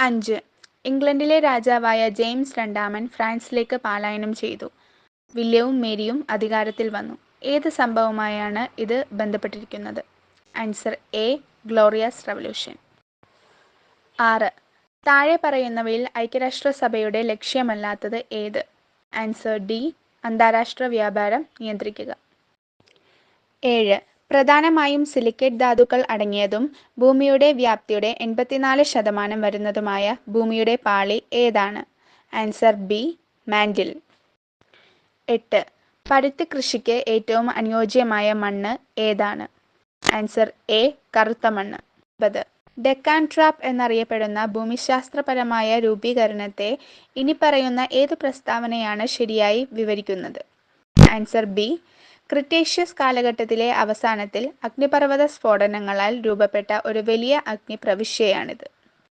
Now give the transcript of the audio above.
അഞ്ച്. ഇംഗ്ലണ്ടിലെ രാജാവായ ജെയിംസ് രണ്ടാമൻ ഫ്രാൻസിലേക്ക് പലായനം ചെയ്തു. വില്യവും മേരിയും അധികാരത്തിൽ വന്നു. ഏത് സംഭവമായാണ് ഇത് ബന്ധപ്പെട്ടിരിക്കുന്നത്? Answer A glorious revolution. ആറ്. താഴെ പറയുന്നവയിൽ ഐക്യരാഷ്ട്രസഭയുടെ ലക്ഷ്യമല്ലാത്തത് ഏത്? ആൻസർ ഡി അന്താരാഷ്ട്ര വ്യാപാരം നിയന്ത്രിക്കുക. ഏഴ്. പ്രധാനമായും സിലിക്കേറ്റ് ധാതുക്കൾ അടങ്ങിയതും ഭൂമിയുടെ വ്യാപ്തിയുടെ എൺപത്തിനാല് ശതമാനം വരുന്നതുമായ ഭൂമിയുടെ പാളി ഏതാണ്? Answer B mantle. എട്ട്. പരുത്തി കൃഷിക്ക് ഏറ്റവും അനുയോജ്യമായ മണ്ണ് ഏതാണ്? ആൻസർ എ കറുത്ത മണ്ണ്. ഒമ്പത്. ഡെക്കാൻ ട്രാപ്പ് എന്നറിയപ്പെടുന്ന ഭൂമിശാസ്ത്രപരമായ രൂപീകരണത്തെ ഇനി പറയുന്ന ഏത് പ്രസ്താവനയാണ് ശരിയായി വിവരിക്കുന്നത്? ആൻസർ ബി ക്രിട്ടേഷ്യസ് കാലഘട്ടത്തിലെ അവസാനത്തിൽ അഗ്നിപർവത സ്ഫോടനങ്ങളാൽ രൂപപ്പെട്ട ഒരു വലിയ അഗ്നി പ്രവിശ്യയാണിത്